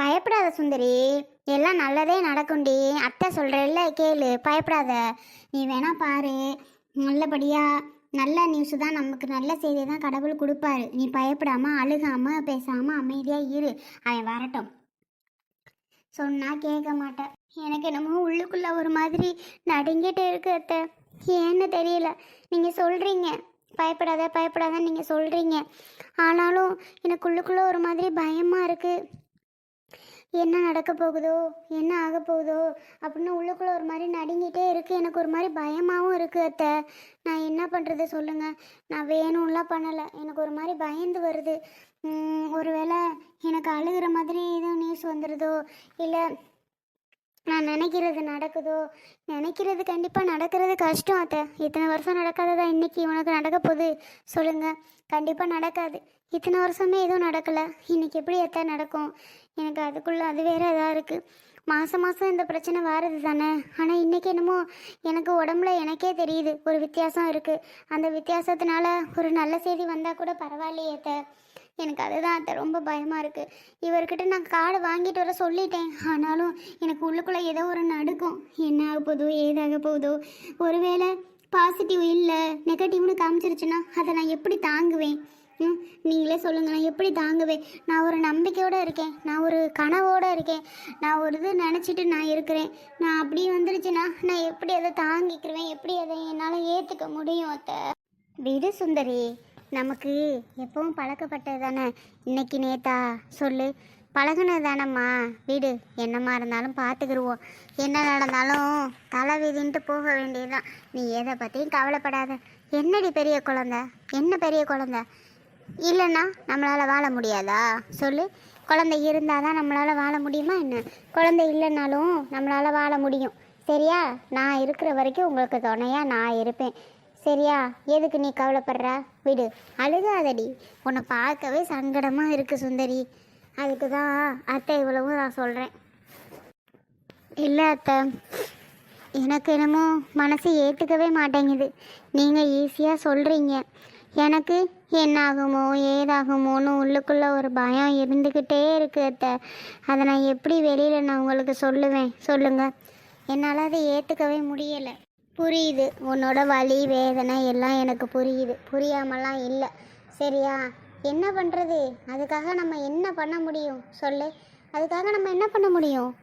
பயப்படாத சுந்தரி. எல்லாம் நல்லதே நடக்கும்டி. அத்தை சொல்கிறல்ல கேளு. பயப்படாத. நீ வேணா பாரு. நல்லபடியாக நல்ல நியூஸ் தான். நமக்கு நல்ல செய்தி தான் கடவுள் கொடுப்பாரு. நீ பயப்படாமல் அழுகாமல் பேசாமல் அமைதியாக இரு. அவன் வரட்டும். சொன்னால் கேட்க மாட்டேன் எனக்கு என்னமோ உள்ளுக்குள்ளே ஒரு மாதிரி நடுங்கிட்டு இருக்கு அத்தை. ஏன்னு தெரியல. நீங்கள் சொல்கிறீங்க பயப்படாத பயப்படாத நீங்கள் சொல்கிறீங்க ஆனாலும் எனக்குள்ளுக்குள்ளே ஒரு மாதிரி பயமாக இருக்குது என்ன நடக்க போகுதோ? என்ன ஆக போகுதோ? அப்படின்னு உள்ளுக்குள்ள ஒரு மாதிரி நடுங்கிட்டே இருக்கு. எனக்கு ஒரு மாதிரி பயமாகவும் இருக்கு அத்தை. நான் என்ன பண்ணுறது சொல்லுங்க. நான் வேணும்லாம் பண்ணலை. எனக்கு ஒரு மாதிரி பயந்து வருது. ஒருவேளை எனக்கு அழுகிற மாதிரி எதுவும் நியூஸ் வந்துடுதோ இல்லை நான் நினைக்கிறது நடக்குதோ? நினைக்கிறது கண்டிப்பாக நடக்கிறது கஷ்டம் அத்தை. இத்தனை வருஷம் நடக்காததா இன்னைக்கு உனக்கு நடக்க போகுது? சொல்லுங்க. கண்டிப்பாக நடக்காது. இத்தனை வருஷமே எதுவும் நடக்கலை. இன்னைக்கு எப்படி அத்தை நடக்கும்? எனக்கு அதுக்குள்ளே அது வேற இதாக இருக்குது மாதம் மாதம் இந்த பிரச்சனை வாரது தானே. ஆனால் இன்றைக்கி என்னமோ எனக்கு உடம்புல எனக்கே தெரியுது. ஒரு வித்தியாசம் இருக்குது அந்த வித்தியாசத்தினால ஒரு நல்ல செய்தி வந்தால் கூட பரவாயில்லையே அத்தை. எனக்கு அதுதான் அத்தை. ரொம்ப பயமாக இருக்குது இவர்கிட்ட நான் கார்டு வாங்கிட்டு வர சொல்லிட்டேன். ஆனாலும் எனக்கு உள்ளுக்குள்ளே ஏதோ ஒரு நடுக்கும். என்ன ஆக போதோ ஏதாக போகுதோ ஒருவேளை பாசிட்டிவ் இல்லை நெகட்டிவ்னு காமிச்சிருச்சுன்னா அதை நான் எப்படி தாங்குவேன்? ம், நீங்களே சொல்லுங்களேன் எப்படி தாங்குவேன்? நான் ஒரு நம்பிக்கையோடு இருக்கேன் நான் ஒரு கனவோடு இருக்கேன் நான் ஒரு இது நினச்சிட்டு நான் இருக்கிறேன். நான் அப்படி வந்துருச்சுன்னா நான் எப்படி அதை தாங்கிக்கிறேன் எப்படி அதை என்னால் ஏற்றுக்க முடியும் அத்தை? விடு சுந்தரி நமக்கு எப்பவும் பழக்கப்பட்டது தானே? இன்னைக்கு நேத்தா சொல்லு. பழகுனது தானம்மா. வீடு என்னம்மா இருந்தாலும் பார்த்துக்குருவோம் என்ன நடந்தாலும் தலை விதின்ட்டு போக வேண்டியதுதான். நீ எதை பற்றியும் கவலைப்படாத. என்னடி பெரிய குழந்த? என்ன பெரிய குழந்தை? இல்லைன்னா நம்மளால் வாழ முடியாதா? சொல்லு. குழந்தை இருந்தால் தான் நம்மளால் வாழ முடியுமா என்ன? குழந்தை இல்லைனாலும் நம்மளால் வாழ முடியும். சரியா? நான் இருக்கிற வரைக்கும் உங்களுக்கு துணையாக நான் இருப்பேன். சரியா? எதுக்கு நீ கவலைப்படுற? விடு. அழுகாதடி. உன்னை பார்க்கவே சங்கடமாக இருக்கு சுந்தரி. அதுக்கு தான் அத்தை இவ்வளவும் நான் சொல்கிறேன் இல்லை அத்தை. எனக்கு என்னமோ மனசு ஏற்றுக்கவே மாட்டேங்குது. நீங்கள் ஈஸியாக சொல்கிறீங்க எனக்கு என்னாகுமோ ஏதாகுமோன்னு உள்ளுக்குள்ளே ஒரு பயம் இருந்துக்கிட்டே இருக்கு அத்தை. அதை நான் எப்படி வெளியில் நான் உங்களுக்கு சொல்லுவேன்? சொல்லுங்கள் என்னால் அதை ஏற்றுக்கவே முடியலை. புரியுது. உன்னோட வலி வேதனை எல்லாம் எனக்கு புரியுது. புரியாமலாம் இல்லை. சரியா? என்ன பண்ணுறது அதுக்காக நம்ம என்ன பண்ண முடியும்? சொல்லு. அதுக்காக நம்ம என்ன பண்ண முடியும்?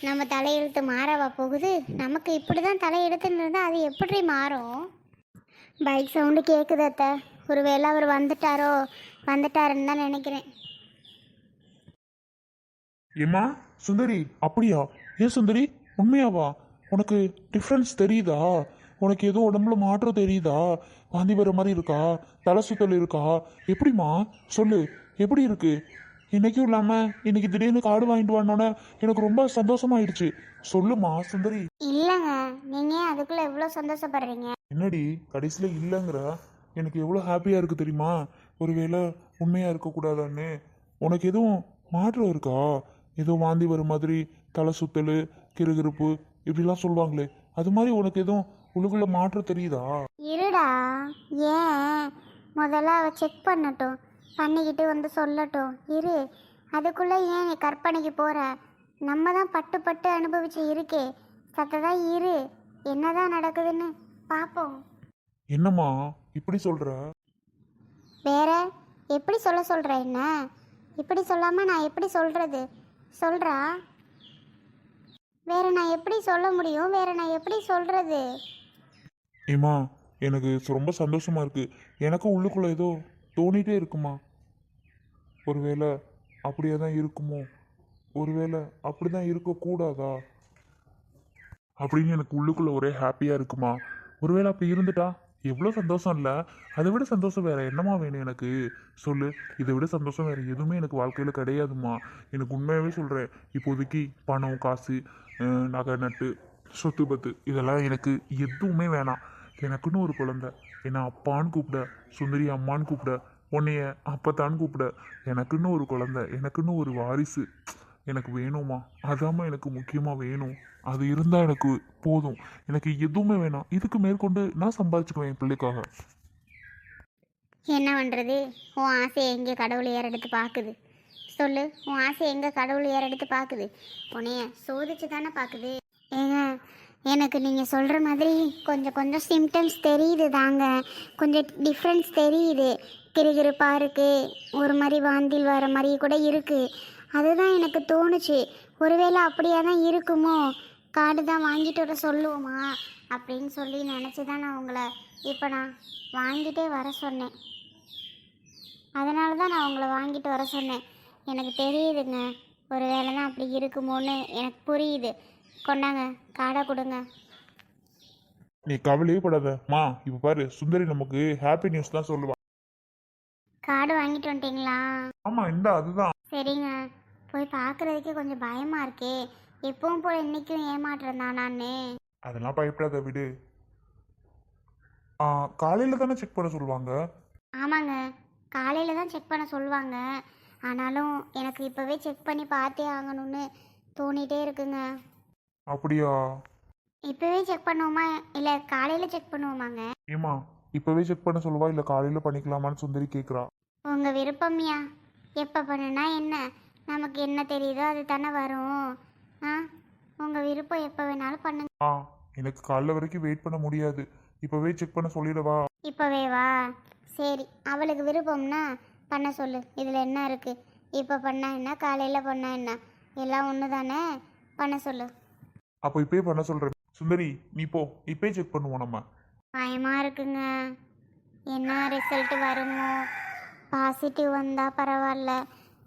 நம்ம தலையெழுத்து மாறவா போகுது? நமக்கு இப்படி தான் தலையெழுத்துன்னு இருந்தால் அது எப்படி மாறும்? பைக் சவுண்டு கேட்குது அத்தை. ஒருவேளை அவர் வந்துட்டாரோ? வந்துட்டாருன்னு தான் நினைக்கிறேன். ஏம்மா? சுந்தரி அப்படியா? ஏன் சுந்தரி? உண்மையாவா? உனக்கு டிஃப்ரென்ஸ் தெரியுதா? உனக்கு ஏதோ உடம்புல மாற்றம் தெரியுதா? வாந்தி வர மாதிரி இருக்கா? தலை சுத்தல் இருக்கா? எப்படிம்மா? சொல்லு. எப்படி இருக்கு? இன்னைக்கும் இல்லாம இன்னைக்கு திடீர்னு கார்டு வாங்கிட்டு வந்தோன்னே எனக்கு ரொம்ப சந்தோஷமாயிடுச்சு. சொல்லுமா சுந்தரி. இல்லைங்க. நீங்கள் அதுக்குள்ளே எவ்வளோ சந்தோஷப்படுறீங்க? என்னடி கடைசியில் இல்லைங்கிற? எனக்கு எவ்வளோ ஹாப்பியாக இருக்குது தெரியுமா? ஒருவேளை உண்மையாக இருக்கக்கூடாதான்னு உனக்கு எதுவும் மாற்றம் இருக்கா? ஏதோ வாந்தி வர மாதிரி தலை சுத்தல் கிருகிருப்பு இப்படிலாம் சொல்லுவாங்களே. அது மாதிரி உனக்கு எதுவும் உள்ளுக்குள்ள மாற்றம் தெரியுதா? இருடா. ஏன்? முதல்ல அவ செக் பண்ணட்டும். பண்ணிக்கிட்டு வந்து சொல்லட்டும். இரு. அதுக்குள்ளே ஏன் நீ கற்பனைக்கு போகிற நம்ம தான் பட்டு பட்டு அனுபவிச்சு இருக்கே. சத்ததான் இரு. என்னதான் நடக்குதுன்னு. பார்ப்போம் என்னம்மா இப்படி சொல்ற? வேற எப்படி சொல்ல சொல்கிற என்ன? இப்படி சொல்லாமல் நான் எப்படி சொல்கிறது சொல்கிறா வேற நான் எப்படி சொல்ல முடியும்? வேற நான் எப்படி சொல்கிறது ஏம்மா எனக்கு ரொம்ப சந்தோஷமா இருக்கு. எனக்கும் உள்ளுக்குள்ள ஏதோ தோணிட்டே இருக்குமா? ஒருவேளை அப்படியே தான் இருக்குமோ? ஒருவேளை அப்படி தான் இருக்கக்கூடாதா? அப்படின்னு எனக்கு உள்ளுக்குள்ள ஒரே ஹாப்பியாக இருக்குமா? ஒருவேளை அப்படி இருந்துட்டா? எவ்வளோ சந்தோஷம் இல்லை. அதை விட சந்தோஷம் வேற என்னம்மா வேணும் எனக்கு? சொல்லு. இதை விட சந்தோஷம் வேற எதுவுமே எனக்கு வாழ்க்கையில் கிடையாதும்மா. எனக்கு உண்மையாகவே சொல்கிறேன் இப்போதைக்கு பணம் காசு நகை நட்டு சொத்து பத்து இதெல்லாம் எனக்கு எதுவுமே வேணாம். எனக்குன்னு ஒரு குழந்த. என்னை அப்பான்னு கூப்பிட சுந்தரி அம்மான்னு கூப்பிட உன்னைய அப்பத்தான்னு கூப்பிட எனக்குன்னு ஒரு குழந்த. எனக்குன்னு ஒரு வாரிசு. எனக்கு வேணுமா? அதாம்மா எனக்கு முக்கியமாக வேணும். அது இருந்தால் எனக்கு போதும். எனக்கு எதுவுமே வேணாம். இதுக்கு மேற்கொண்டு நான் சம்பாதிச்சுக்குவேன் என் பிள்ளைக்காக. என்ன பண்ணுறது உன் ஆசையை எங்கே கடவுள் ஏற எடுத்து பார்க்குது சொல்லு உன் ஆசை எங்கே கடவுள் ஏறெடுத்து பார்க்குது உன்னைய சோதிச்சு தானே பார்க்குது ஏங்க எனக்கு நீங்கள் சொல்கிற மாதிரி கொஞ்சம் கொஞ்சம் சிம்டம்ஸ் தெரியுது தாங்க. கொஞ்சம் டிஃப்ரென்ஸ் தெரியுது. கிறுகிறுப்பாக இருக்குது ஒரு மாதிரி வாந்தில் வர மாதிரி கூட இருக்குது அதுதான் எனக்கு தோணுச்சு. ஒருவேளை அப்படியே தான் இருக்குமோ? கார்டு தான் வாங்கிட்டு வர சொல்லுவோமா? அப்படின்னு சொல்லி நினச்சி தான் நான் உங்களை இப்போ நான் வாங்கிட்டே வர சொன்னேன். அதனால தான் நான் உங்களை வாங்கிட்டு வர சொன்னேன். எனக்கு தெரியுதுங்க. ஒரு வேளை தான் அப்படி இருக்குமோன்னு எனக்கு புரியுது. கொண்டாங்க காடை கொடுங்க. நீ கவலையே படாத. மா இப்போ பாரு சுந்தரி நமக்கு ஹாப்பி நியூஸ் தான் சொல்லுவா. கார்டு வாங்கிட்டு வந்துட்டீங்களா? ஆமா இந்த அதுதான். சரிங்க. போய் பார்க்குறதுக்கே கொஞ்சம் பயமாக இருக்கே. எப்பவும் போல் இன்றைக்கும் தான் நான். அதெல்லாம் பயப்படாத விடு. ஆ காலையில தானே செக் பண்ண சொல்லுவாங்க? ஆமாங்க. காலையில் தான் செக் பண்ண சொல்லுவாங்க. ஆனாலும் எனக்கு இப்போவே செக் பண்ணி பார்த்தே ஆகணும்னு தோணிட்டே இருக்குங்க. அப்படியா? இப்போவே செக் பண்ணுவோமா? இல்லை காலையில் செக் பண்ணுவோமாங்க? ஏமா இப்பவே செக் பண்ண சொல்லுவா? இல்ல காலையில பண்ணிக்கலாமான்னு சுந்தரி கேக்குறா. உங்கள் விருப்பம்யா? எப்போ பண்ணுனா என்ன? நமக்கு என்ன தெரியுதோ அது தானே வரும். ஆ? உங்கள் விருப்பம் எப்போ வேணாலும் பண்ணுங்க. ஆ எனக்கு காலைல வரைக்கும் வெயிட் பண்ண முடியாது. இப்பவே செக் பண்ண சொல்லிடவா? இப்போவே வா. சரி அவளுக்கு விருப்பம்னா பண்ண சொல்லு. இதில் என்ன இருக்குது இப்போ பண்ணா என்ன? காலையில் பண்ணா என்ன? எல்லாம் ஒன்று தானே பண்ண சொல்லு. அப்போ இப்பயே பண்ண சொல்றேன். சுந்தரி நீ போ. இப்பயே செக் பண்ணுவோம் நம்ம. பயமாக இருக்குங்க. என்ன ரிசல்ட் வருமோ? பாசிட்டிவ் வந்தால் பரவாயில்ல.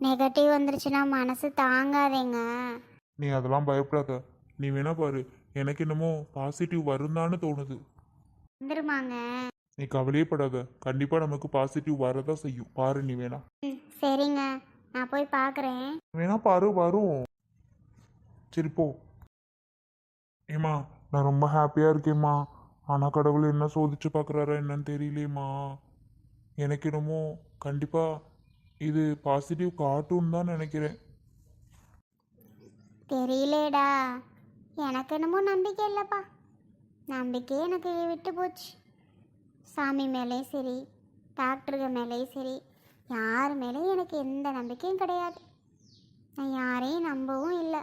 நெகட்டிவ் வந்துருச்சுன்னா மனசு தாங்காதேங்க. நீ அதெல்லாம் பயப்படாத. நீ வேணா பாரு. எனக்கு என்னமோ பாசிட்டிவ் வருந்தான்னு தோணுது. வந்துருமாங்க. நீ கவலையே படாத கண்டிப்பா நமக்கு பாசிட்டிவ் வரதான் செய்யும். பாரு நீ வேணா. ம் சரிங்க. நான் போய் பார்க்குறேன் வேணா பாரு வரும் சரி போ. ஏமா நான் ரொம்ப ஹாப்பியா இருக்கேம்மா. ஆனா கடவுள் என்ன சோதிச்சு பார்க்கறாரா என்னன்னு தெரியலையேம்மா எனக்கு என்னமோ கண்டிப்பா இது பாசிட்டிவ் காட்டுன்னு தான் நினைக்கிறேன். தெரியலேடா. எனக்கு என்னமோ நம்பிக்கை இல்லைப்பா. நம்பிக்கையே எனக்கு விட்டு போச்சு. சாமி மேலேயும் சரி டாக்டருங்க மேலேயும் சரி யார் மேலேயும் எனக்கு எந்த நம்பிக்கையும் கிடையாது. நான் யாரையும் நம்பவும் இல்லை.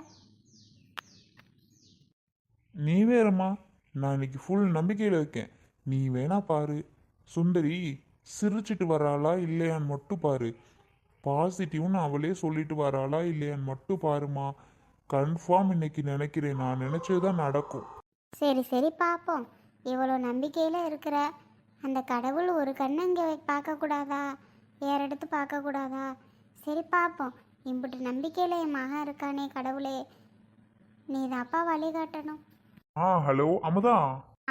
நீ வேறம்மா. நான் இன்னைக்கு ஃபுல் நம்பிக்கையில் இருக்கேன். நீ வேணா பாரு. சுந்தரி சிரிச்சிட்டு வராளா இல்லையான்னு மட்டும் பாரு. பாசிட்டிவ்னு அவளே சொல்லிட்டு வராளா இல்லையான்னு மட்டும் பாருமா கன்ஃபார்ம் இன்னைக்கு நினைக்கிறேன். நான் நினைச்சது தான் நடக்கும். சரி சரி பார்ப்போம் இவ்வளோ நம்பிக்கையில் இருக்கிற அந்த கடவுள் ஒரு கண்ணை இங்கே பார்க்கக்கூடாதா வேற எடுத்து பார்க்கக்கூடாதா சரி பார்ப்போம் இம்புட்டு நம்பிக்கையில் என் மகன் இருக்கானே கடவுளே. நீ தாப்பா வழிகாட்டணும் ஆ ஹலோ அமுதா?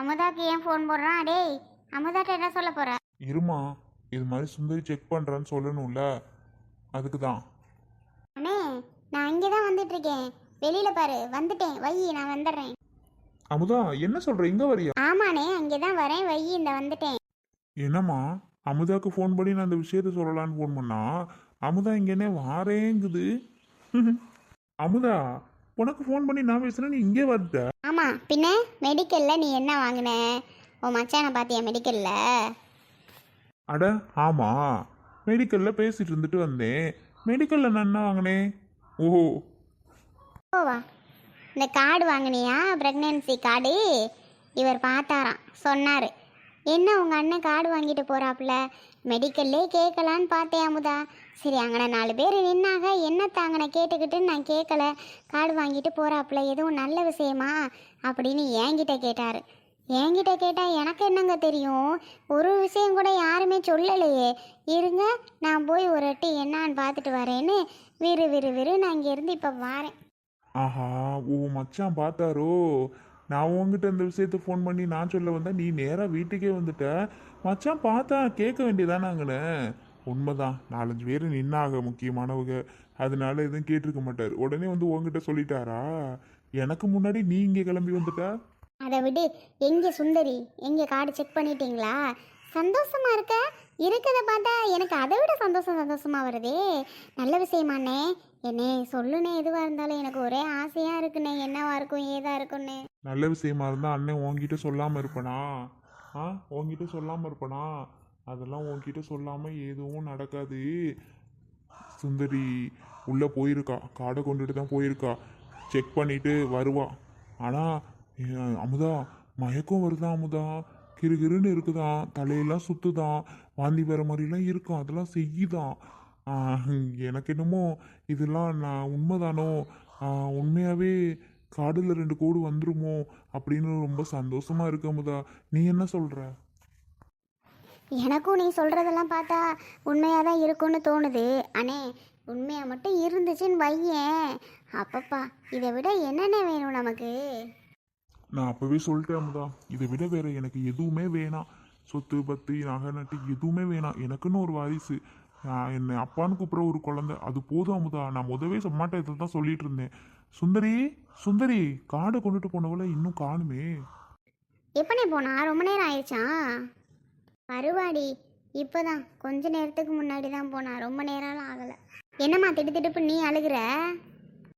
அமுதாக்கு ஏன் ஃபோன் போடுறான்? டேய் அமுதாட்ட என்ன சொல்ல போற? இருமா இது மாதிரி சுந்தரி செக் பண்ணுறான்னு சொல்லணும்ல. அதுக்கு தான் அண்ணே நான் இங்கே தான் வந்துட்டு இருக்கேன் வெளியில பாரு வந்துட்டேன். வை நான் வந்துடுறேன். அமுதா என்ன சொல்ற? இங்க வரியா? ஆமாண்ணே அங்கே தான் வரேன். வை இந்த வந்துட்டேன். என்னம்மா? அமுதாக்கு ஃபோன் பண்ணி நான் அந்த விஷயத்த சொல்லலான்னு ஃபோன் பண்ணா? அமுதா இங்கேனே வாரேங்குது. அமுதா உனக்கு ஃபோன் பண்ணி நான் பேசுறேன். நீ இங்கே வந்துட்ட. ஆமாம் பின்ன மெடிக்கலில் நீ என்ன வாங்கின? உன் மச்சானை பார்த்தியா மெடிக்கலில் அட ஆமா. மெடிக்கல்ல பேசிட்டு இருந்துட்டு வந்தேன். மெடிக்கல்ல நான் என்ன வாங்கினேன்? ஓ ஓவா இந்த கார்டு வாங்கினியா? Pregnancy card? இவர் பார்த்தாராம். சொன்னார். என்ன உங்கள் அண்ணன் கார்டு வாங்கிட்டு போகிறாப்புல மெடிக்கல்லே கேட்கலான்னு பார்த்தேன் அமுதா. சரி அங்கே நாலு பேர் நின்னாக என்ன தாங்கன கேட்டுக்கிட்டு நான் கேட்கல? கார்டு வாங்கிட்டு போகிறாப்புல எதுவும் நல்ல விஷயமா? அப்படின்னு என்கிட்ட கேட்டார். என்கிட்ட கேட்டால் எனக்கு என்னங்க தெரியும்? ஒரு விஷயம் கூட யாருமே சொல்லலையே. இருங்க நான் போய் ஒரு வாட்டி என்னான்னு பார்த்துட்டு வரேன்னு விறு விறு விறு நான் இங்கேருந்து இப்போ வரேன். ஆஹா ஓ மச்சான் பார்த்தாரோ? நான் உங்ககிட்ட இந்த விஷயத்த ஃபோன் பண்ணி நான் சொல்ல வந்தேன். நீ நேராக வீட்டுக்கே வந்துட்ட. மச்சான் பார்த்தா கேட்க வேண்டியதானாங்கண்ணே உண்மைதான் நாலஞ்சு பேர் நின்னாக முக்கியமானவங்க. அதனால எதுவும் கேட்டிருக்க மாட்டார். உடனே வந்து உங்ககிட்ட சொல்லிட்டாரா? எனக்கு முன்னாடி நீ இங்கே கிளம்பி வந்துட்ட? அதை விடு. எங்கே சுந்தரி? எங்கே கார்டு செக் பண்ணிட்டீங்களா? சந்தோஷமா இருக்க? இருக்கிறத பார்த்தா எனக்கு அதை விட சந்தோஷம் சந்தோஷமாக வருதே. நல்ல விஷயமாண்ணே என்னே சொல்லுனே எதுவாக இருந்தாலும் எனக்கு ஒரே ஆசையாக இருக்குண்ணே. என்னவா இருக்கும் ஏதா இருக்கும்னு. நல்ல விஷயமா இருந்தால் அண்ணன் உங்ககிட்ட சொல்லாமல் இருப்பனா? ஆ உங்ககிட்ட சொல்லாமல் இருப்பனா? அதெல்லாம் உங்ககிட்ட சொல்லாமல் எதுவும் நடக்காது. சுந்தரி உள்ளே போயிருக்கா. காடை கொண்டுட்டு தான் போயிருக்கா. செக் பண்ணிவிட்டு வருவா. ஆனால் அமுதா மயக்கம் வருதா அமுதா? கிருகிருன்னு இருக்குதான் தலையெல்லாம் சுத்துதான் வாந்தி வர மாதிரிலாம் இருக்கும். அதெல்லாம் செய்யுதான் எனக்கு என்னமோ இதெல்லாம் நான் உண்மைதானோ? உண்மையாகவே காடில் ரெண்டு கோடு வந்துருமோ? அப்படின்னு ரொம்ப சந்தோஷமாக இருக்கு அமுதா. நீ என்ன சொல்கிற எனக்கும் நீ சொல்கிறதெல்லாம் பார்த்தா உண்மையாக தான் இருக்கும்னு தோணுது. அண்ணே உண்மையாக மட்டும் இருந்துச்சுன்னு வையேன். அப்பப்பா இதை விட என்னென்ன வேணும் நமக்கு? நான் அப்போவே சொல்லிட்டேன் அமுதா. இதை விட வேற எனக்கு எதுவுமே வேணாம். சொத்து பத்து நகை நட்டு எதுவுமே வேணாம். எனக்குன்னு ஒரு வாரிசு. நான் என்னை அப்பான்னு கூப்பிட்ற ஒரு குழந்தை. அது போதும் அமுதா. நான் முதவே அம்மாட்ட இதை தான் சொல்லிட்டு இருந்தேன். சுந்தரி சுந்தரி காடை கொண்டுட்டு போனவள இன்னும் காணுமே. எப்பனே போனா? ரொம்ப நேரம் ஆயிடுச்சா? பருவாடி இப்போதான். கொஞ்ச நேரத்துக்கு முன்னாடி தான் போனா. ரொம்ப நேரம்லாம் ஆகலை. என்னம்மா திட்டு திடுப்பு நீ அழுகுற?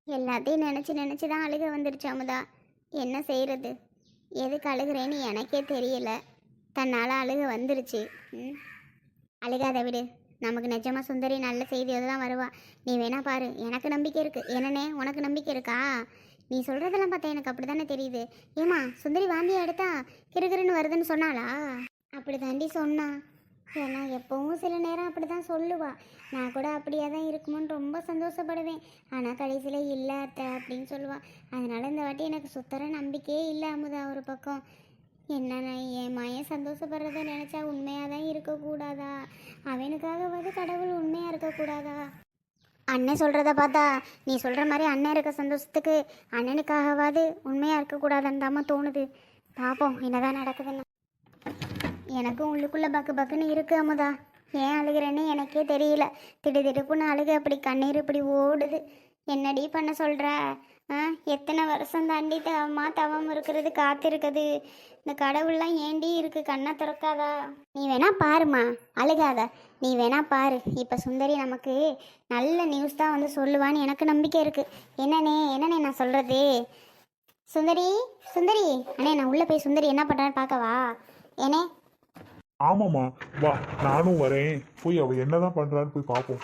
எல்லாத்தையும் நினச்சி நினச்சி தான் அழுக வந்துருச்சு அமுதா. என்ன செய்கிறது எதுக்கு அழுகிறேன்னு எனக்கே தெரியல. தன்னால் அழுக வந்துருச்சு. ம். அழுகாத விடு. நமக்கு நிஜமாக சுந்தரி நல்ல செய்தியோடு தான் வருவா. நீ வேணா பாரு. எனக்கு நம்பிக்கை இருக்குது என்னனே உனக்கு நம்பிக்கை இருக்கா? நீ சொல்கிறதெல்லாம் பார்த்தா எனக்கு அப்படி தானே தெரியுது. ஏமா சுந்தரி வாந்தியா எடுத்தா கிருகிருன்னு வருதுன்னு சொன்னாளா? அப்படி தாண்டி சொன்னா. ஏன்னா எப்பவும் சில நேரம் அப்படி தான் சொல்லுவாள் நான் கூட அப்படியே தான் இருக்குமோன்னு ரொம்ப சந்தோஷப்படுவேன். ஆனால் கடைசியில் இல்லை அத்தை அப்படின்னு சொல்லுவாள் அதனால் இந்த வாட்டி எனக்கு சுத்தர நம்பிக்கையே இல்லை அமுதா ஒரு பக்கம். என்ன நான் என் மயன் சந்தோஷப்படுறத நினச்சா உண்மையாக தான் இருக்கக்கூடாதா அவனுக்காகவாது கடவுள் உண்மையாக இருக்கக்கூடாதா? அண்ணன் சொல்கிறத பார்த்தா நீ சொல்கிற மாதிரி அண்ணன் இருக்க சந்தோஷத்துக்கு அண்ணனுக்காகவாது உண்மையாக இருக்கக்கூடாதுன்னு தாம்மா தோணுது. பார்ப்போம் என்னதான் நடக்குதுன்னு. எனக்கும் உள்ளுக்குள்ளே பக்கு பக்குன்னு இருக்கு அமுதா. ஏன் அழுகிறேன்னு எனக்கே தெரியல. திடுதிடுப்புன்னு அழுக அப்படி கண்ணீர் இப்படி ஓடுது. என்னடி பண்ண சொல்கிற ஆ எத்தனை வருஷம் தாண்டி தவமா தவம் இருக்கிறது காத்திருக்குது. இந்த கடவுள்லாம் ஏண்டி இருக்கு கண்ணை திறக்காதா? நீ வேணா பாருமா அழுகாத. நீ வேணா பாரு. இப்போ சுந்தரி நமக்கு நல்ல நியூஸ் தான் வந்து சொல்லுவான்னு எனக்கு நம்பிக்கை இருக்கு. என்னண்ணே என்னண்ணே நான் சொல்றது? சுந்தரி சுந்தரி. அண்ணே நான் உள்ளே போய் சுந்தரி என்ன பண்ணுறான்னு பார்க்கவா? ஏனே ஆமாம்மா. வா நானும் வரேன். போய் அவ என்னதான் பண்ணுறான்னு போய் பார்ப்போம்